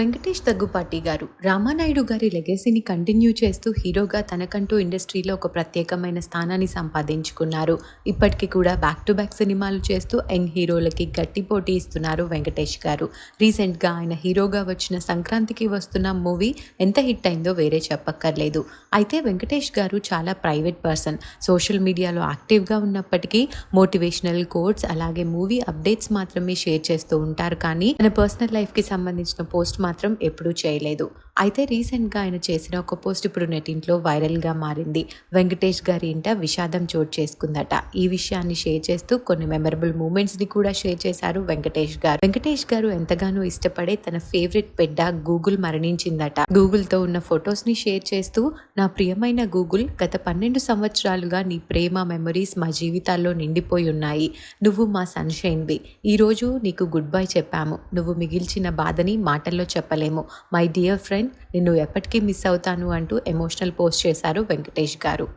వెంకటేష్ దగ్గుపాటి గారు రామానాయుడు గారి లెగసీని కంటిన్యూ చేస్తూ హీరోగా తనకంటూ ఇండస్ట్రీలో ఒక ప్రత్యేకమైన స్థానాన్ని సంపాదించుకున్నారు. ఇప్పటికీ కూడా బ్యాక్ టు బ్యాక్ సినిమాలు చేస్తూ యంగ్ హీరోలకి గట్టి పోటీ ఇస్తున్నారు వెంకటేష్ గారు. రీసెంట్గా ఆయన హీరోగా వచ్చిన సంక్రాంతికి వస్తున్న మూవీ ఎంత హిట్ అయిందో వేరే చెప్పక్కర్లేదు. అయితే వెంకటేష్ గారు చాలా ప్రైవేట్ పర్సన్ సోషల్ మీడియాలో యాక్టివ్గా ఉన్నప్పటికీ మోటివేషనల్ కోడ్స్ అలాగే మూవీ అప్డేట్స్ మాత్రమే షేర్ చేస్తూ ఉంటారు. కానీ తన పర్సనల్ లైఫ్కి సంబంధించిన పోస్ట్ మాత్రం ఎప్పుడూ చేయలేదు. అయితే రీసెంట్గా ఆయన చేసిన ఒక పోస్ట్ ఇప్పుడు నెటింట్లో వైరల్గా మారింది. వెంకటేష్ గారి ఇంట విషాదం చోటు చేసుకుందట. ఈ విషయాన్ని షేర్ చేస్తూ కొన్ని మెమరబుల్ మూమెంట్స్ని కూడా షేర్ చేశారు వెంకటేష్ గారు. వెంకటేష్ గారు ఎంతగానో ఇష్టపడే తన ఫేవరెట్ పెడ్డ గూగుల్ మరణించిందట. గూగుల్తో ఉన్న ఫొటోస్ని షేర్ చేస్తూ నా ప్రియమైన గూగుల్ గత పన్నెండు సంవత్సరాలుగా నీ ప్రేమ మెమరీస్ మా జీవితాల్లో నిండిపోయి ఉన్నాయి. నువ్వు మా సన్షైన్వి ఈరోజు నీకు గుడ్ బై చెప్పాము. నువ్వు మిగిల్చిన బాధని మాటల్లో చెప్పలేము. మై డియర్ ఫ్రెండ్ నిన్ను ఎప్పటికీ మిస్ అవుతాను అంటూ ఎమోషనల్ పోస్ట్ చేశారు వెంకటేష్ గారు.